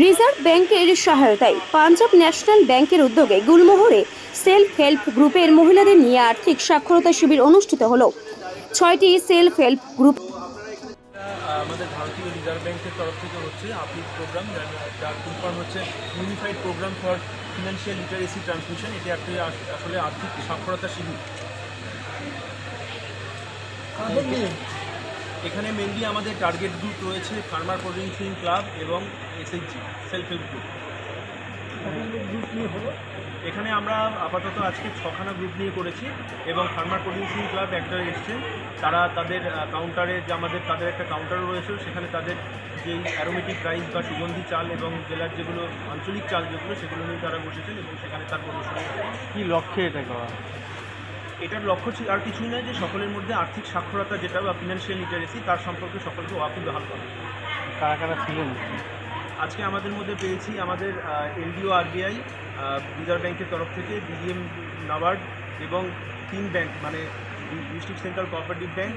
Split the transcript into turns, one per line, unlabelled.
Reserve ব্যাংকের সহায়তায় Punjab national ব্যাংকের উদ্যোগে গুলমোহরে সেলফ হেল্প গ্রুপের মহিলাদের নিয়ে আর্থিক সাক্ষরতা শিবির অনুষ্ঠিত হলো। ছয়টি সেলফ হেল্প গ্রুপ
আমাদের ভারতীয় রিজার্ভ ব্যাংকের তরফ থেকে হচ্ছে আপিল প্রোগ্রাম যার ফুল হচ্ছে unified program for financial literacy transmission এটি একটি আসলে আর্থিক সাক্ষরতা শিবির। এখানে মেনলি আমাদের টার্গেট গ্রুপ রয়েছে ফার্মার প্রডিউসিং ক্লাব এবং SHG self help group group নিয়ে হলো? এখানে আমরা আপাতত আজকে ছখানা গ্রুপ নিয়ে করেছি এবং ফার্মার প্রডিউসিং ক্লাব একটা এসছে। তারা তাদের কাউন্টারে যে আমাদের তাদের একটা কাউন্টারও রয়েছে সেখানে তাদের যেই অ্যারোমেটিক রাইস বা সুগন্ধি চাল এবং জেলার যেগুলো আঞ্চলিক চাল যেগুলো সেগুলো নিয়ে তারা বসেছেন এবং সেখানে তার প্রদর্শনী।
কী লক্ষ্যে এটা করা?
এটার লক্ষ্য ছিল আর কিছুই নয় যে সকলের মধ্যে আর্থিক সাক্ষরতা যেটা বা ফিনান্সিয়াল লিটারেসি তার সম্পর্কে সকলকে ওয়াকিল বহাল করা।
কারা কারা ছিলেন?
আজকে আমাদের মধ্যে পেয়েছি আমাদের এলডিও আরবিআই রিজার্ভ ব্যাংকের তরফ থেকে বিডিএম নাবার্ড এবং তিন ব্যাংক মানে ডিস্ট্রিক্ট সেন্ট্রাল কোঅপারেটিভ ব্যাংক